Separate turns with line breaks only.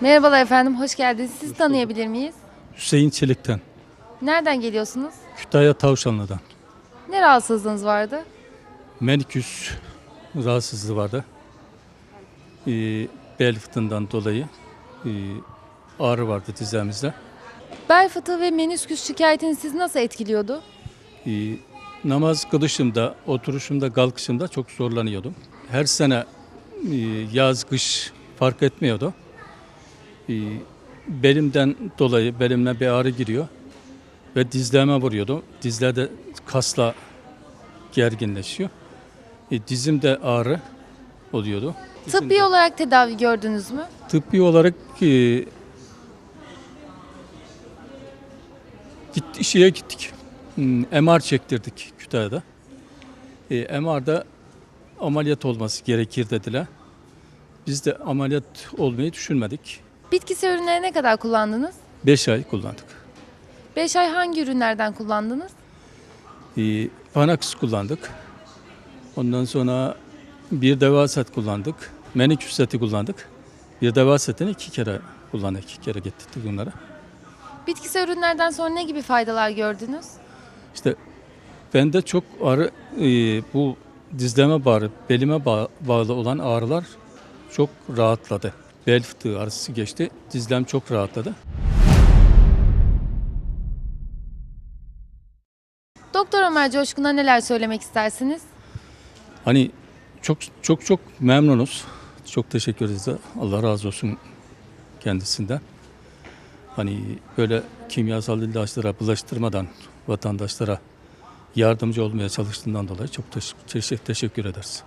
Merhabalar efendim, hoş geldiniz. Sizi tanıyabilir miyiz?
Hüseyin Çelik'ten.
Nereden geliyorsunuz?
Kütahya Tavşanlı'dan.
Ne rahatsızlığınız vardı?
Merküs rahatsızlığı vardı. Ee, bel fıtığından dolayı e, ağrı vardı dizlerimizde.
Bel fıtığı ve menisküs şikayetiniz sizi nasıl etkiliyordu?
Ee, namaz kılışımda, oturuşumda, kalkışımda çok zorlanıyordum. Her sene ee, yaz, kış fark etmiyordu. Ee, belimden dolayı belimle bir ağrı giriyor ve dizlerime vuruyordu. Dizlerde kasla gerginleşiyor. E, dizimde ağrı oluyordu.
Tıbbi olarak tedavi gördünüz mü?
Tıbbi olarak e, gitti, şeye gittik. Hmm, MR çektirdik Kütahya'da. E, MR'da ameliyat olması gerekir dediler. Biz de ameliyat olmayı düşünmedik.
Bitkisel ürünleri ne kadar kullandınız?
5 ay kullandık.
5 ay hangi ürünlerden kullandınız?
E, Panax kullandık. Ondan sonra bir deva set kullandık. Meniküs seti kullandık. Bir deva setini iki kere kullandık. iki kere getirdik bunları.
Bitkisel ürünlerden sonra ne gibi faydalar gördünüz?
İşte bende çok ağrı, e, bu dizleme bağrı, belime bağ- bağlı olan ağrılar çok rahatladı. Bel fıtığı ağrısı geçti, dizlem çok rahatladı.
Doktor Ömer Coşkun'a neler söylemek istersiniz?
Hani çok çok çok memnunuz. Çok teşekkür ederiz. Allah razı olsun kendisinden. Hani böyle kimyasal ilaçlara bulaştırmadan vatandaşlara yardımcı olmaya çalıştığından dolayı çok teş- teşekkür ederiz.